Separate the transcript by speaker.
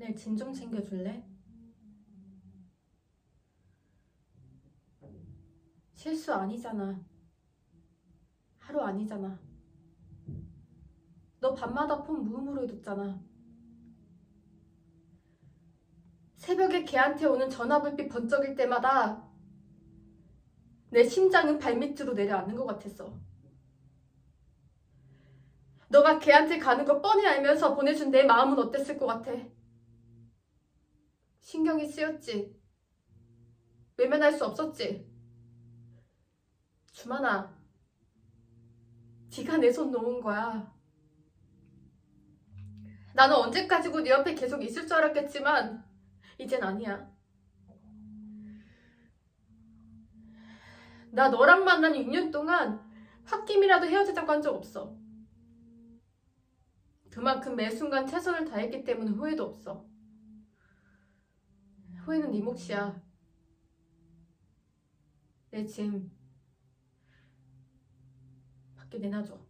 Speaker 1: 내일 짐 좀 챙겨줄래? 실수 아니잖아. 하루 아니잖아. 너 밤마다 폰 무음으로 해뒀잖아. 새벽에 걔한테 오는 전화불빛 번쩍일 때마다 내 심장은 발밑으로 내려앉는 것 같았어. 너가 걔한테 가는 거 뻔히 알면서 보내준 내 마음은 어땠을 것 같아? 신경이 쓰였지. 외면할 수 없었지. 주만아, 네가 내 손 놓은 거야. 나는 언제까지고 네 옆에 계속 있을 줄 알았겠지만 이젠 아니야. 나 너랑 만난 6년 동안 홧김이라도 헤어지자고 한 적 없어. 그만큼 매 순간 최선을 다했기 때문에 후회도 없어. 후회는 네 몫이야. 내 짐 밖에 내놔줘.